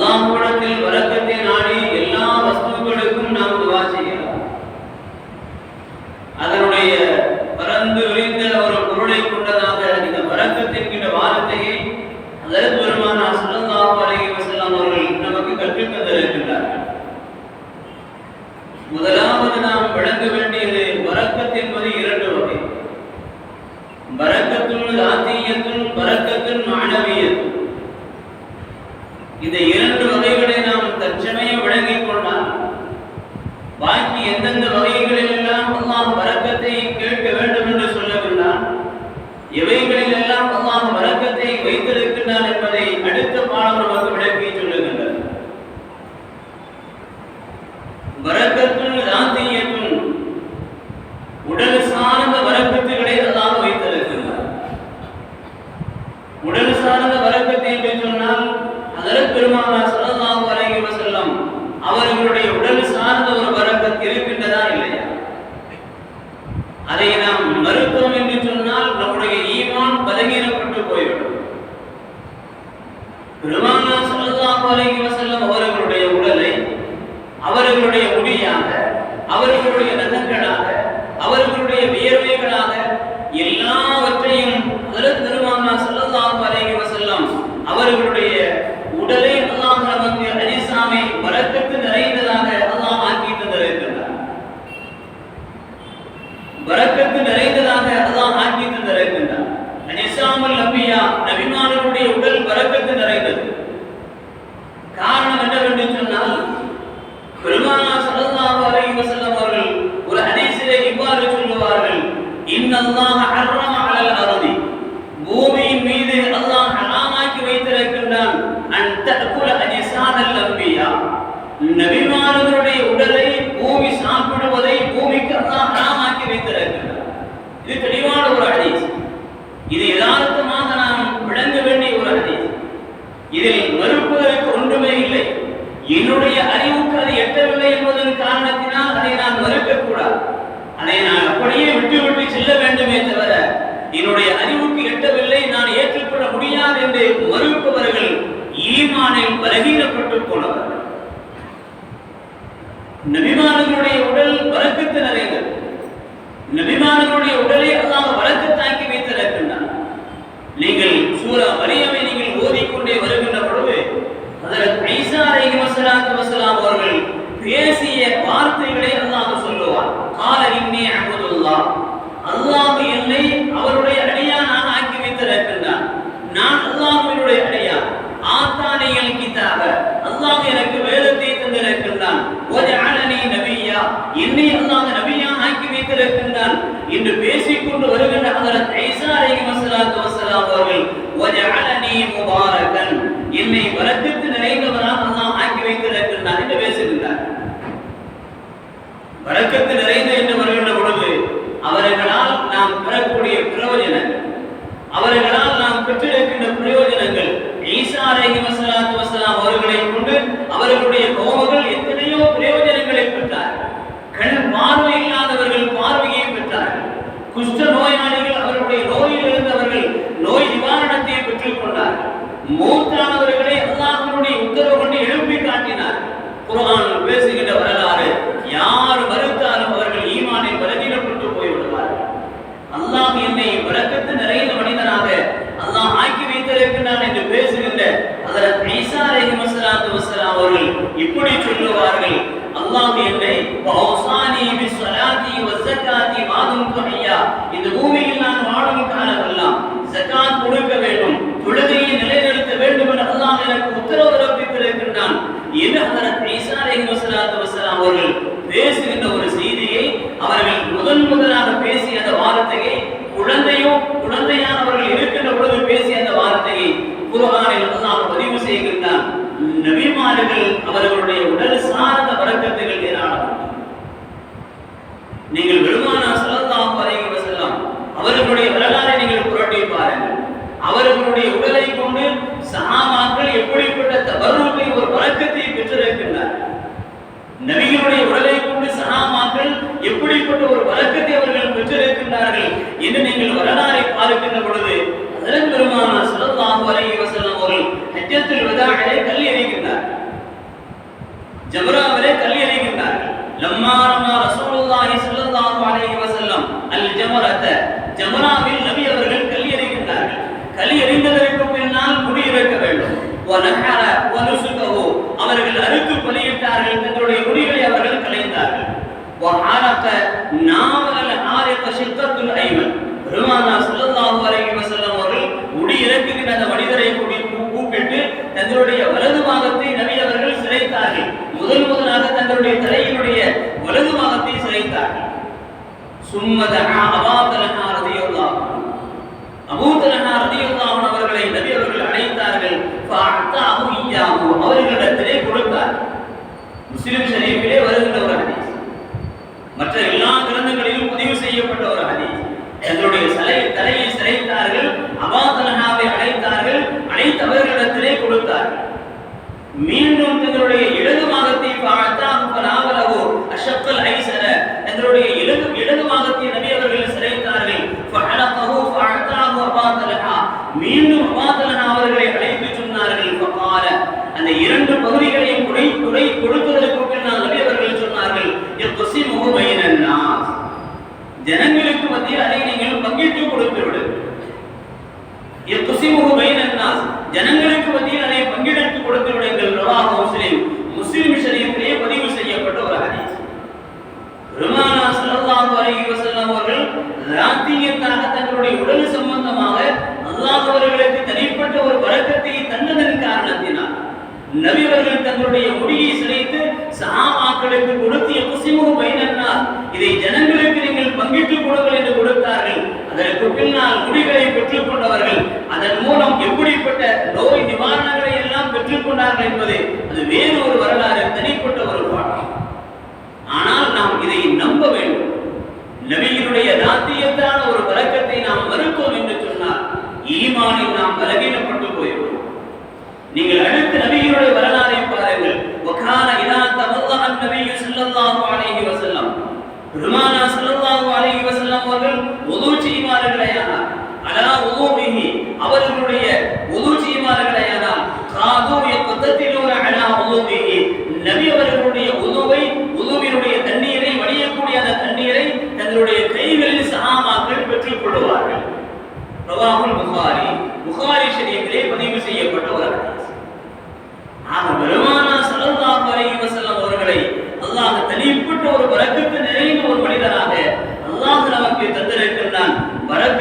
அல்லாஹ்விடத்தில் பரக்கத்தை बरकत வரக்கத்து நிறைந்ததாக அதுதான் ஆக்கியத்து நிறைந்தது நிசாமல் நபியா நபிமானனுடைய உடல் வரக்கத்து நிறைந்தது. காரணம் என்னவென்று சொன்னால் பெருமானா சல்லல்லாஹு அலைஹி வஸல்லம் அவர்கள் ஒரு ஹதீஸிலே இவ்வாறு சொல்லுவார்கள் இன்னல்லாஹ இருந்து என்று மறுப்பவர்கள் ஈமானில் பலகீனப்பட்டு போனவர்கள். நபிமானங்களுடைய உடல் வழக்கத்து நிறைந்தது நபிமானங்களுடைய உடலை அல்லாஹ் தாக்கி வைத்தருக்கின்ற நீங்கள் சூரா மரியமை நீங்கள் ஓதிக்கொண்டே வருகின்ற பொழுது அதற்கு ஐசா அலைஹி வஸலாத்து வஸலாம் அவர்கள் பேசிய வார்த்தைகளை அல்லாஹ் சொல்லுவார். கால இன்னி அஹ்மதுல்லாஹ் அல்லாஹ் என்னை அவருடைய அடியானாக ஆக்கி வைத்திருக்கின்றான். நான் அல்லாஹ்வினுடைய அடியான் ஆத்தானியல் கிதாப. அல்லாஹ் எனக்கு வேதத்தை தந்திருக்கின்றான். வஜஅலனி நபியா என்னை அல்லாஹ் நபியா ஆக்கி வைத்திருக்கின்றான் என்று பேசிக்கொண்டு வருகின்ற ஹஜரத் ஈசா அலைஹி வஸலாத்து வஸலாம் அவர்கள் வஜஅலனி முபாரகன். என்னை வரத்திற்கு நிறைந்தவனாக அல்லாஹ் ஆக்கி வைத்திருக்கின்றான் என்று பேசுகின்றார். வழக்கத்து நிறைந்த என்று வருகின்ற பொழுது அவர்களால் நாம் பெறக்கூடிய பிரயோஜனம் அவர்கள் நாம் பெற்றிருக்கின்ற பிரயோஜனங்கள் ஈசா அலைஹி வஸலாத்து வஸலாம் அவர்களை கொண்டு அவர்களுடைய கோமகள் எத்தனையோ பிரயோஜனங்களை பெற்றார்கள் கண் பார்வை இல்லாதவர்கள் பார்வையை பெற்றார்கள் குஷ்ட நோயாளிகள் அவர்களுடைய நோயில் இருந்தவர்கள் நோய் நிவாரணத்தை பெற்றுக் கொண்டார்கள் மூத்தானவர்களை அல்லாஹ்வுடைய உத்தரவு கொண்டு எழுப்பி காட்டினார் குர்ஆன் பேசுகின்ற வரலாறு யார் மறுத்தாலும் அவர்கள் ஈமானில் பலவீனப்பட்டு போய்விடுவார்கள் அல்லாஹ் என்னை வரக்கத்து நிறைந்த மனிதனாக அல்லாஹ் ஆக்கி வைத்திருக்கிறான் என்று பேசுகின்ற ஹஜரத் ஈசா அலைஹி வஸலாத்து வஸலாம் அவர்கள் இப்படி சொல்லுவார்கள் அல்லாஹ் என்னை வௌசானி பிஸ்ஸலாத்தி வஸ்ஸகாத்தி மாதும் இந்த பூமியில் நான் வாழும் காலமெல்லாம் ஜகாத் கொடுக்க வேண்டும் தொழுகையை நிலைநிறுத்த வேண்டும் என்று அல்லாஹ் எனக்கு உத்தரவு பிறப்பித்திருக்கின்றான். என்று ஹஜரத் ஈசா அலைஹி வஸலாத்து வஸலாம் அவர்கள் பேசுகின்ற ஒரு செய்தியை அவர்கள் முதன் முதலாக பேசிய அந்த வார்த்தையை குழந்தையோ குழந்தையானவர்கள் இருக்கின்ற பொழுது பேசிய அந்த வார்த்தையை குர்ஆனில் அல்லாஹ் பதிவு செய்கின்றான். நபிமார்கள் அவர்களுடைய உடல் சார்ந்த வரக்கத்துகள் ஏராளம். நீங்கள் பெருமானா ஸல்லல்லாஹு அலைஹி செல்லாம் அவர்களுடைய வரலாறை நீங்கள் புரட்டி பாருங்கள். அவர்களுடைய உடலை கொண்டு சாம முதல் முதலாக தங்களுடைய தலையினுடைய வலது பாகத்தை சிரைத்தார்கள் சும்மதனா தஆ அபா தலஹா ரலியல்லாஹு அவர்களை நபி அவர்கள் அழைத்தார்கள். அவர்களிடத்திலே கொடுத்தார். முஸ்லிம் ஷரீஃபிலே வருகின்ற ஒரு ஹதீஸ். மற்ற எல்லா கிரந்தங்களிலும் பதிவு செய்யப்பட்ட ஒரு ஹதீஸ். தங்களுடைய சலை தலையை சிறைத்தார்கள். அபாதலனாவை அழைத்தார்கள். அனைத்து அவர்களிடத்திலே கொடுத்தார்கள். மீண்டும் தங்களுடைய தொடக்கத்தை நாம் மறுப்போம் என்று சொன்னால் ஈமானில் நாம் பலவீனப்பட்டு போயிருவோம் நீங்கள் அடுத்த நபிகளுடைய வரலாறை பாருங்கள். وكان إذا تبضع النبي صلى الله عليه وسلم பெருமானா சல்லல்லாஹு அலைஹி வஸல்லம் அவர்கள் வுது செய்வார்களேயானால் அலா வுதுஹி அவர்களுடைய வுது செய்வார்களேயானால் காது யக்ததிலூன அலா வுதுஹி நபி அவர்களுடைய வுதுவை வுதுவினுடைய தண்ணீரை வடியக்கூடிய அந்த தண்ணீரை தங்களுடைய பெற்றுக் கொள்வார்கள் ரவாஹுல் புகாரி புகாரி ஷரீஃபிலே பதிவு செய்யப்பட்ட ஒரு ஹதீஸ். ஆக பெருமானா ஸல்லல்லாஹு அலைஹி வஸல்லம் அவர்களை அல்லாஹ் தனிப்பட்ட ஒரு வரக்கத்து நிறைந்த ஒரு மனிதராக அல்லாஹ் நமக்கு தந்திருக்கின்றான். வரக்கு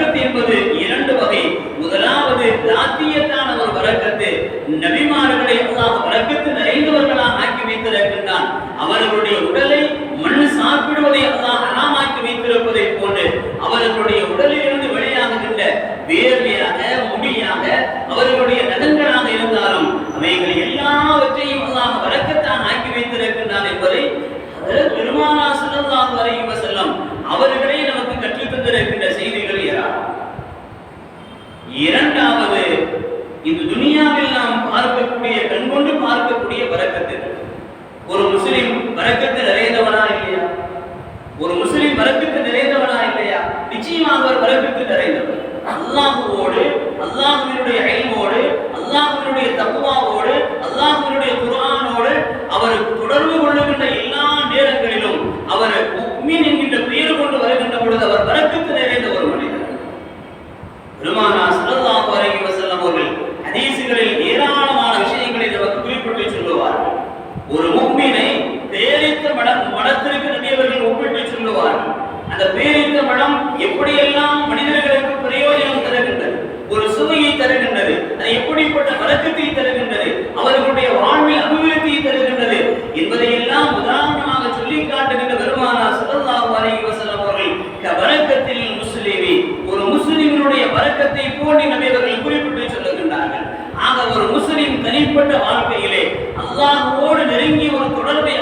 தனிப்பட்ட வாழ்க்கையிலே அல்லாஹோடு நெருங்கிய ஒரு தொடர்பை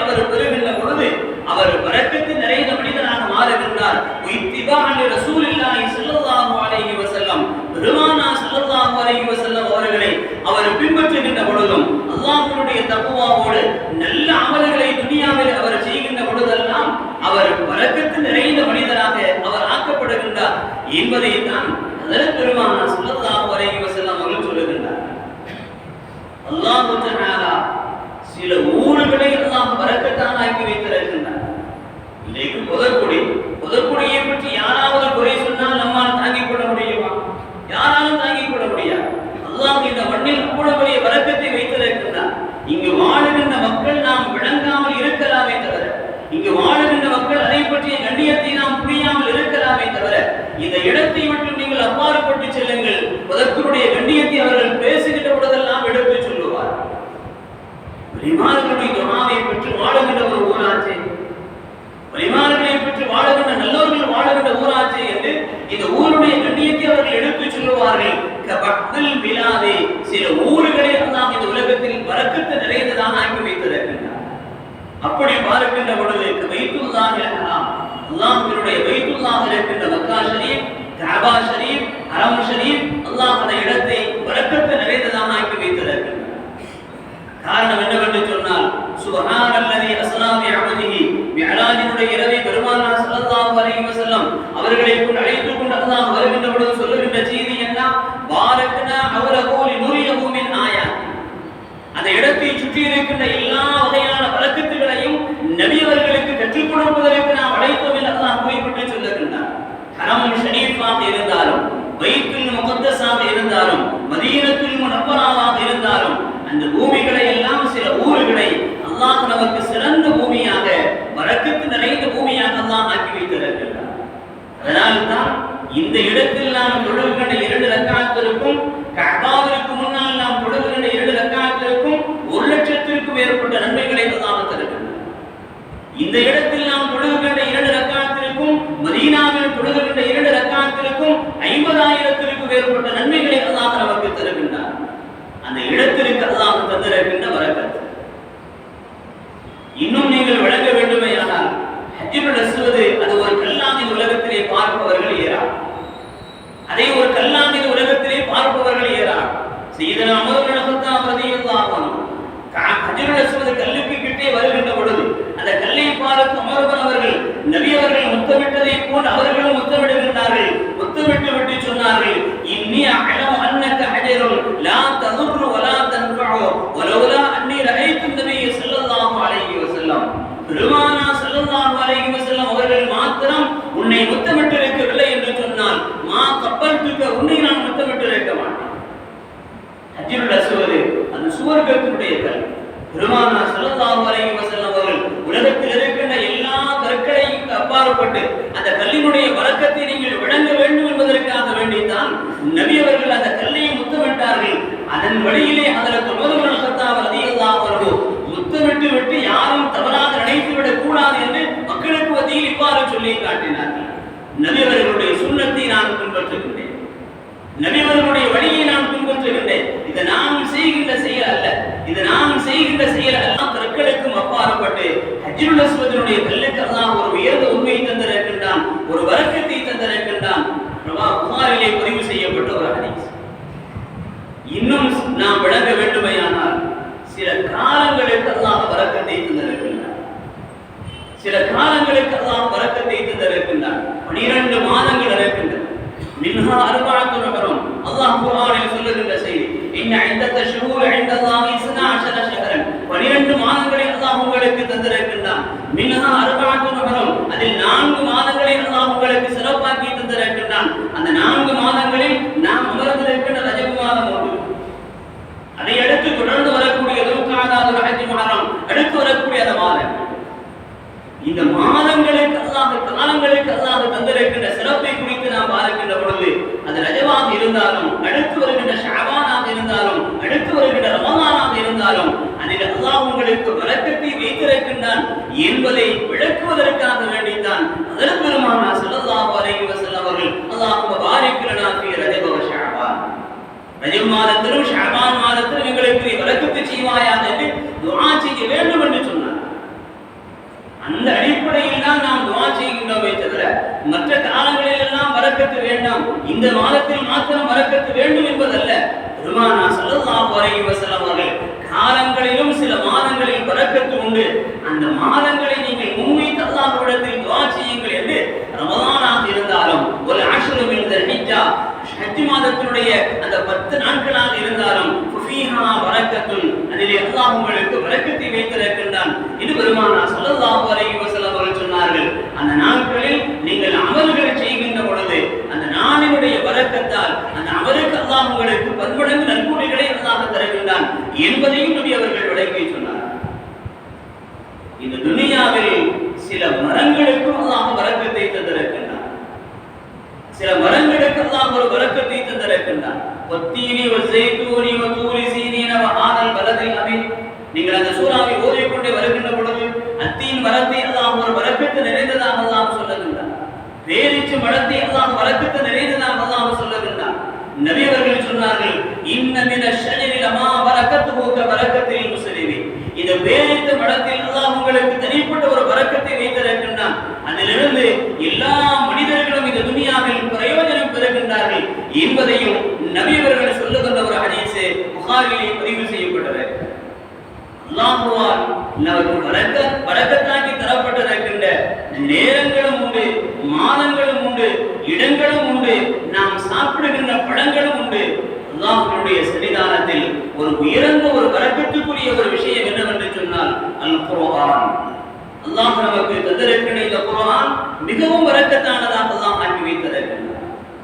بعلاج ولا அப்பேற்பட்ட நன்மைகளை அல்லாஹ் நமக்கு தருகின்றார் அந்த இடத்தில் அல்லாஹ் தந்திருக்கின்ற வரக்கத்து இன்னும் நீங்கள் விளங்க வேண்டுமே ஆனால் ஹஜ்ஜுல் அஸ்வது அது ஒரு கல்லாமின் உலகத்திலே பார்ப்பவர்கள் ஏறார் அதை ஒரு கல்லாமின் உலகத்திலே பார்ப்பவர்கள் ஏறார் செய்தன அமர் நடத்தா பிரதியுல்லாஹன் ஹஜ்ஜுல் அஸ்வது கல்லுக்கு கிட்டே வருகின்ற பொழுது அந்த கல்லை பார்த்து அமர்வன் அவர்கள் நபி அவர்கள் முத்தமிட்டதை போல் அவர்களும் முத்தமிடுகின்றார்கள் முத்தமிட்டு விட்டு சொன்னார்கள் இன்னி அலம் அன்னக ஹஜருன் லா ததுர்ரு வலா தன்ஃபஉ வலௌலா அன்னி ரஹைத்து நபிய ஸல்லல்லாஹு அலைஹி வஸல்லம் பெருமானா ஸல்லல்லாஹு அலைஹி வஸல்லம் அவர்கள் மாத்திரம் உன்னை முத்தமிட்டு இருக்கவில்லை என்று மா மா கப்பல்துக்க உன்னை நான் முத்தமிட்டு இருக்க மாட்டேன். ஹஜ்ஜுல் அஸ்வது அது சுவர்க்கத்தினுடைய கல். பெருமானா ஸல்லல்லாஹு அலைஹி வஸல்லம் அவர்கள் உலகத்தில் இருக்கின்ற எல்லா கற்களையும் அப்பாற்பட்டு அந்த கல்லினுடைய வழக்கத்தை நீங்கள் விளங்க வேண்டும் என்பதற்காக வேண்டித்தான் நபி அவர்கள் அந்த கல்லையை முத்தமிட்டார்கள். அதன் வழியிலே அதற்கு உமர் கத்தாப் ரலியல்லாஹு அன்ஹு முத்தமிட்டு விட்டு யாரும் தவறாக நினைத்து விடக் கூடாது என்று மக்களுக்கு மத்தியில் இவ்வாறு சொல்லி காட்டினார்கள். நபிவர்களுடைய சுண்ணத்தை நான் பின்பற்றுகின்றேன். நபிவர்களுடைய வழியை நான் பின்பற்றுகின்றேன். இது நாம் செய்கின்ற செயல் அல்ல. இது நாம் செய்கின்ற செயல் அல்ல கற்களுக்கும் அப்பாற்பட்டு ஹஜ்ருல் அஸ்வதனுடைய கல்லுக்கு அல்லாஹ் ஒரு உயர்ந்த உண்மையை தந்திருக்கின்றான் ஒரு வரக்கத்தை தந்திருக்கின்றான். பிரபா புகாரிலே பதிவு செய்யப்பட்ட ஒரு ஹதீஸ். இன்னும் நாம் விளங்க வேண்டுமையானால் சில காலங்களுக்கு அல்லாஹ் வரக்கத்தை தந்திருக்கின்றான். சில காலங்களுக்கு அல்லாஹ் வரக்கத்தை தந்திருக்கின்றான் பனிரெண்டு மாதங்கள் இருக்கின்றன மின்ஹா அர்பஅத்து நஹரும் அல்லாஹ் குர்ஆனில் சொல்லுகின்ற செய்தி இன்ன இத்தத்த ஷுஹூர் இன்தல்லாஹி 12 ஷஹரன். 12 மாதங்களை அல்லாஹ் உங்களுக்கு தந்திருக்கின்றான். மின்ஹா அர்பஅத்து நஹரும் அதில் நான்கு மாதங்களை அல்லாஹ் உங்களுக்கு சிறப்பாக்கி தந்திருக்கின்றான். அந்த நான்கு மாதங்களில் நாம் அமர்ந்திருக்கின்ற ரஜப் மாதம் ஒன்று அதை அடுத்து தொடர்ந்து வரக்கூடிய துல்காதா ஹஜ் முஹர்ரம் அடுத்து வரக்கூடிய அந்த மாதம். இந்த மாதங்களுக்கு அல்லாஹ் காலங்களுக்கு அல்லாஹ் தந்திருக்கின்ற சிறப்பை குறித்து நாம் பார்க்கின்ற இருந்தாலும் அடுத்து வருகின்ற ஷாபானாக இருந்தாலும் அடுத்து வருகின்ற ரமதானாக இருந்தாலும் அதில் அல்லாஹ் உங்களுக்கு வழக்கத்தை வைத்திருக்கின்றான் என்பதை விளக்குவதற்காக வேண்டித்தான் அதற்கு பெருமானா ஸல்லல்லாஹு அலைஹி வஸல்லம் அவர்கள் அல்லாஹ் பாரிக் லனா ஃபீ ரஜப வ ஷஅபான் ரஜப் மாதத்திலும் ஷஅபான் மாதத்திலும் எங்களுக்கு நீ வழக்கத்தை செய்வாயாக என்று துஆ செய்ய வேண்டும் என்று சொன்னார் அந்த அடிப்படையில் தான் நாம் துவா செய்கின்றோமே தவிர மற்ற காலங்களில் எல்லாம் வரக்கத்து வேண்டாம் இந்த மாதத்தில் மாத்திரம் வரக்கத்து வேண்டும் என்பதல்ல பெருமானா ஸல்லல்லாஹு அலைஹி வஸல்லம் அவர்கள் காலங்களிலும் சில மாதங்களில் வரக்கத்து உண்டு அந்த மாதங்களை நீங்கள் முன்வைத்து அல்லாஹ்விடத்தில் துவா செய்யுங்கள் என்று ரமலானாக இருந்தாலும் ஒரு ஆஷ்ரு மின் ஹிஜ்ஜா ஹஜ் மாதத்தினுடைய அந்த பத்து நாட்களாக இருந்தாலும் ஃபீஹா வரக்கத்துன் அதிலே அல்லாஹ் உங்களுக்கு வரக்கத்தை வைத்திருக்கின்றான் இது பெருமானா ஸல்லல்லாஹு அலைஹி வஸல்லம் அவர்கள் சொன்னார்கள் அந்த நாட்களில் நீங்கள் அமல்கள் செய்கின்ற பொழுது அந்த நாளினுடைய வரக்கத்தால் அந்த அமலுக்கு அல்லாஹ் உங்களுக்கு பன்மடங்கு நற்கூலிகளை அல்லாஹ் தருகின்றான் என்பதையும் நபி அவர்கள் விளக்கி சொன்னார் இந்த துனியாவில் சில மரங்களுக்கும் அல்லாஹ் வரக்கத்தை தந்திருக்கின்றான் சில மரங்களுக்கு அல்லாஹ் ஒரு வரக்கத்தை தந்திருக்கின்றான் ஒத்தீனி வசைத்தூனி வதூரி சீனீன வஹாதல் பலதில் அமீன் நீங்கள் அந்த சூறாவை ஓதிக்கொண்டே வருகின்ற பொழுது அத்தீன் மரத்தை அல்லாஹ் ஒரு வரக்கத்து நிறைந்ததாக அல்லாஹ் சொல்லுகின்றான் பேரிச்சு மரத்தை அல்லாஹ் வரக்கத்து நிறைந்ததாக அல்லாஹ் சொல்லுகின்றான் நபி அவர்கள் சொன்னார்கள் இன்ன மின ஷஜரில் அமா வரக்கத்துஹு க வரக்கத்தில் முஸ்லிமி இந்த பேரித்த மடத்தில் அல்லாஹ் உங்களுக்கு தனிப்பட்ட ஒரு வரக்கத்தை வைத்திருக்கின்றான் அதிலிருந்து எல்லா மனிதர்களும் இந்த துணியாவில் பிரயோஜனம் பெறுகின்றார்கள் என்பதையும் நபி அவர்கள் சொல்லுகின்ற ஒரு ஹதீஸ் புகாரிலே பதிவு செய்யப்பட்டது. அல்லாஹுவால் நமக்கு வரக்க வரக்கத்தாக்கி தரப்பட்டிருக்கின்ற நேரங்களும் உண்டு மாதங்களும் உண்டு இடங்களும் உண்டு நாம் சாப்பிடுகின்ற பழங்களும் உண்டு. அல்லாஹ்வுடைய சன்னிதானத்தில் ஒரு உயர்ந்த ஒரு வரக்கத்துக்குரிய ஒரு விஷயம் என்னவென்று சொன்னால் அல் குர்ஆன் அல்லாஹ் நமக்கு தந்திருக்கிற இந்த குரான் மிகவும் வரக்கத்தானதாக அல்லாஹ் ஆக்கி வைத்திருக்கிறார்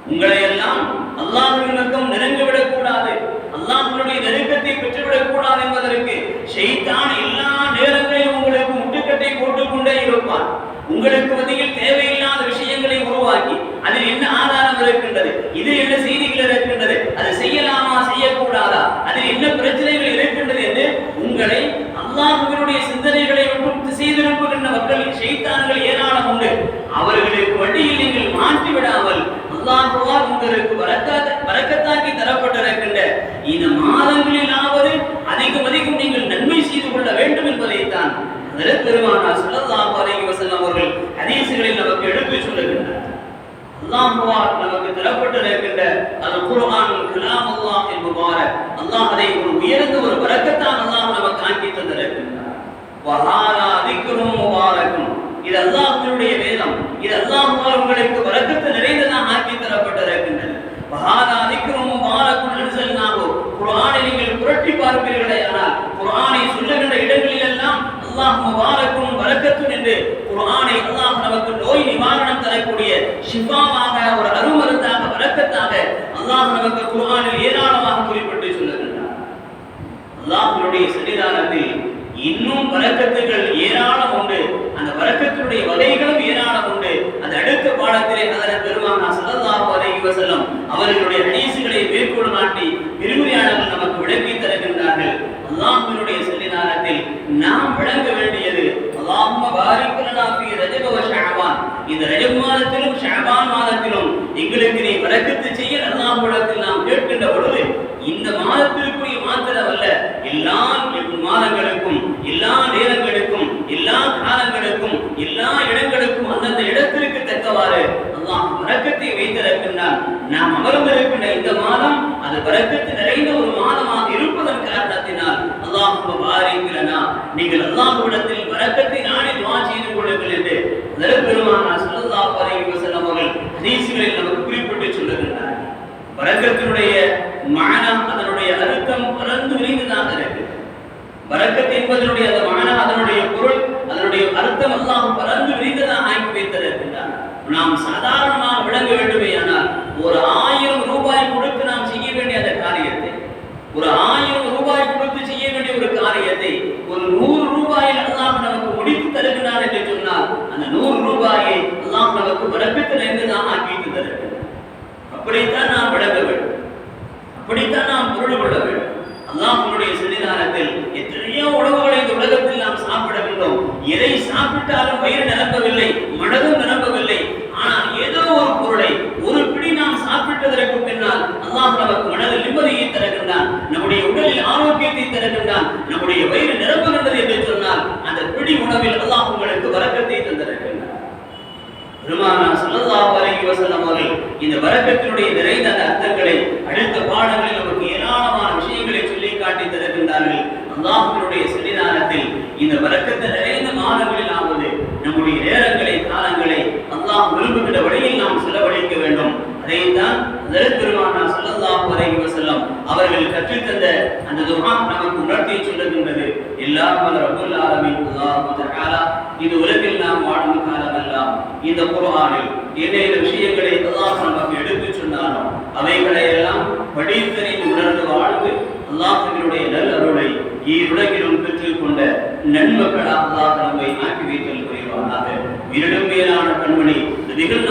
உங்களை எல்லாம் அல்லாஹ்வின் பக்கம் நெருங்கிவிடக் கூடாது அல்லாஹனுடைய நெருக்கத்தை பெற்றுவிடக் கூடாது என்பதற்கு ஷெய்தான் எல்லா நேரங்களிலும் உங்களுக்கு முட்டுக்கட்டை போட்டுக்கொண்டே இருப்பான் உங்களுக்கு மத்தியில் தேவை விஷயங்களை உருவாக்கி அதில் என்ன ஆதாரம் இருக்கின்றது இது என்ன செய்திகள் இருக்கின்றது அது செய்யலாமா செய்யக்கூடாதா அதில் என்ன பிரச்சனைகள் இருக்கின்றது என்று உங்களை அல்லாஹுவினுடைய சிந்தனைகளை விட்டு திசை திருப்புகின்ற மக்கள் ஷைத்தான்கள் ஏராளம் உண்டு அவர்களுக்கு வழியில் நீங்கள் மாற்றி விடாமல் அல்லாஹுவால் உங்களுக்கு வர மாதங்களிலாவது அதிகம் அதிகம் நீங்கள் நன்மை செய்து கொள்ள வேண்டும் என்பதைத்தான் அதில் பெருமானார் ஸல்லல்லாஹு அலைஹி வஸல்லம் அவர்கள் ஹதீசுகளில் நமக்கு எடுத்து சொல்லுகின்றார் அல்லாஹ்வால் நமக்கு தரப்பட்டிருக்கின்ற அது குர்ஆன் கலாம் அல்லாஹ் முபாரக் அல்லாஹ் அதை ஒரு உயர்ந்த ஒரு பரக்கத்தான் அல்லாஹ் நமக்கு ஆக்கி தந்திருக்கின்றார் வஹாரா திக்ரும் முபாரக்கும் இது அல்லாஹ்வுடைய வேதம் இது அல்லாஹ்வால் உங்களுக்கு பரக்கத்து நிறைந்ததாக ஆக்கி தரப்பட்டிருக்கின்றது வஹாரா திக்ரும் முபாரக்கும் அன்சல்னாஹு குர்ஆனை நீங்கள் புரட்டி பார்ப்பீர்களே ஆனால் குர்ஆனை சொல்லுகின்ற இடங்களில் எல்லாம் அல்லாஹ் முபாரக்கும் பரக்கத்தும் என்று குர்ஆனை அல்லாஹ் நமக்கு நோய் நிவாரணம் தரக்கூடிய ஷிஃபாவாக ஒரு அருமருந்தாக பரக்கத்தாக அல்லாஹ் நமக்கு குர்ஆனில் ஏராளமாக குறிப்பிட்டு சொல்லுகின்றார் அல்லாஹ்வுடைய சன்னிதானத்தில் இன்னும் பரக்கத்துகள் ஏராளம் உண்டு அந்த பரக்கத்தினுடைய வகைகளும் ஏராளம் உண்டு அந்த அடுத்த பாடத்திலே அதன் பெருமானா ஸல்லல்லாஹு அலைஹி வஸல்லம் அவர்களுடைய ஹதீஸுகளை மேற்கோள் காட்டி விரிவுரையாளர்கள் நமக்கு விளக்கி தருகின்றார்கள் அல்லாஹ்வினுடைய சன்னிதானத்தில் நாம் விளங்க வேண்டியது அல்லாஹும்ம பாரிக் லனா ஃபீ ரஜப வ ஷஅபான் இந்த ரஜப் மாதத்திலும் ஷஅபான் மாதத்திலும் எங்களுக்கு நீ பரக்கத்து செய்ய அல்லாஹ்விடத்தில் நாம் பொழுது இந்த மாதத்திற்குரிய மாத்திரம் அல்ல எல்லா மாதங்களுக்கும் எல்லா நேரங்களுக்கும் எல்லா காலங்களுக்கும் எல்லா இடங்களுக்கும் அந்தந்த இடத்திற்கு தக்கவாறு அல்லாஹ் பரக்கத்தை வைத்திருக்கின்றான். நாம் அமர்ந்திருக்கின்ற இந்த மாதம் அது பரக்கத்து நிறைந்த ஒரு மாதமாக இருப்பதன் காரணத்தினால் அல்லாஹ் பாரிக்கிறனா நீங்கள் அல்லாஹ்விடத்தில் பரக்கத்தை நாடி துவா செய்து கொள்ளுங்கள் என்று. பெருமானா பெருமானார் ஸல்லல்லாஹு அலைஹி வஸல்லம் அவர்கள் ஹதீஸ்களில் நமக்கு குறிப்பிட்டு வரக்கத்தினுடைய மானம் அதனுடைய அழுத்தம் பறந்து விரிந்துதான் இருக்கு. வரக்கத்து என்பதனுடைய அந்த மானம் அதனுடைய பொருள் அதனுடைய அர்த்தம் எல்லாம் பறந்து விரிந்ததாக ஆக்கி வைத்திருக்கின்றார். நாம் சாதாரணமாக விளங்க வேண்டுமே ஆனால் ஒரு ஆயிரம் ரூபாய் கொடுத்து நாம் செய்ய வேண்டிய அந்த காரியத்தை ஒரு ஆயிரம் ரூபாய் கொடுத்து செய்ய வேண்டிய ஒரு காரியத்தை ஒரு நூறு ரூபாயில் அல்லாஹ் நமக்கு முடித்து தருகிறார் என்று சொன்னால் அந்த நூறு ரூபாயை அல்லாஹ் நமக்கு பரக்கத்திலிருந்து தான் ஆக்கி தருகிறார். அப்படித்தான் நாம் விளங்க வேண்டும். அப்படித்தான் நாம் பொருள் கொள்ள வேண்டும். அல்லாஹனுடைய சன்னிதானத்தில் எத்தனையோ உணவுகளை இந்த உலகத்தில் நாம் சாப்பிடுகின்றோம் எதை சாப்பிட்டாலும் வயிறு நிரம்பவில்லை மனதும் நிரம்பவில்லை. ஆனால் ஏதோ ஒரு பொருளை ஒரு பிடி நாம் சாப்பிட்டதற்கு பின்னால் அல்லாஹ் நமக்கு மனதில் நிம்மதியை தருகின்றான். நம்முடைய உடலில் ஆரோக்கியத்தை தருகின்றான். நம்முடைய வயிறு நிரம்புகின்றது என்று சொன்னால் அந்த பிடி உணவில் அல்லாஹ் உங்களுக்கு வரக்கத்தை தந்திருக்கின்றான். பெருமானா வசல்லம் அவர்கள் இந்த வரக்கத்தினுடைய நிறைந்த அந்த அர்த்தங்களை அடுத்த பாடங்களில் நமக்கு ஏராளமான விஷயங்களை சொல்லி காட்டி தருகின்றார்கள். அல்லாஹ்வினுடைய சன்னிதானத்தில் இந்த வரக்கத்தை நிறைந்த மாதங்களில் ஆவது நம்முடைய நேரங்களை காலங்களை அல்லாஹ் விரும்புகின்ற வழியில் நாம் செலவழிக்க வேண்டும். அதைத்தான் அதற்கு பெருமானா ஸல்லல்லாஹு அலைஹி வஸல்லம் அவர்கள் கற்றுத்தந்த அந்த துஆ நமக்கு உணர்த்தி சொல்லுகின்றது. எல்லாம் வல்ல ரப்பல் ஆலமீன் இந்த உலகில் நாம் வாழும் காலமெல்லாம் இந்த குரானில் என்னென்ன விஷயங்களை அல்லாஹ் நமக்கு எடுத்து சொன்னாலும் அவைகளை எல்லாம் படித்தறிந்து உணர்ந்து வாழ்ந்து அல்லாஹினுடைய நல் அருளை ஈருலகிலும் பெற்றுக்கொண்ட நன்மக்களாக அல்லாஹ் நம்மை ஆக்கி வைத்தல் புரிவானாக. இருடும் மேலான கண்மணி நபிகள்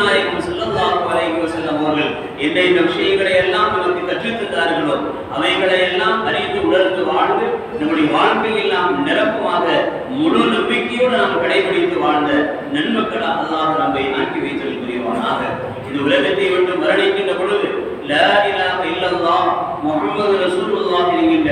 நாயகம் அலைஹி வஸல்லம் அவர்கள் என்னென்ன விஷயங்களை எல்லாம் நமக்கு கற்றுத் தந்தார்களோ அவைகளை எல்லாம் அறிந்து உணர்ந்து வாழ்ந்து நம்முடைய வாழ்க்கையில் நாம் நிரப்பமாக முழு நம்பிக்கையோடு நாம் கடைபிடித்து வாழ்ந்த நன்மக்களாக அல்லாஹ் நம்மை ஆக்கி வைத்தல் புரிவானாக இந்த உலகத்தை விட்டு மரணிக்கின்ற பொழுது லா இலாஹ இல்லல்லாஹ் முஹம்மது ரசூலுல்லாஹ் என்கின்ற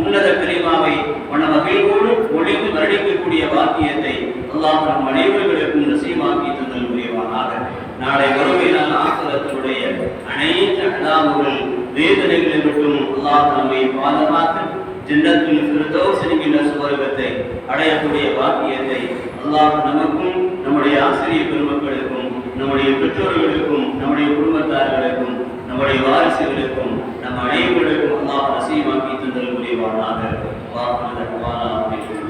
உன்னத கலிமாவை மன மகிழ்வோடு ஒளிந்து மரணிக்கக்கூடிய வாக்கியத்தை அல்லாஹ் நம் அனைவர்களுக்கும் நசீமாக்கி தந்தல் புரிவானாக நாளை வறுமை ஆசிரத்தினுடைய அனைத்து அடாமுகள் வேதனைகளை விட்டும் அல்லாஹ் நம்மை பாதுகாத்து ஜின்னத்தில் என்கின்ற சுவர்க்கத்தை அடையக்கூடிய பாக்கியத்தை அல்லாஹ் நமக்கும் நம்முடைய ஆசிரியர் பெருமக்களுக்கும் நம்முடைய பெற்றோர்களுக்கும் நம்முடைய குடும்பத்தார்களுக்கும் நம்முடைய வாரிசுகளுக்கும் நம் அனைவர்களுக்கும் அல்லாஹ் நசீமாக்கி தந்தல் புரிவானாக. வாஹ்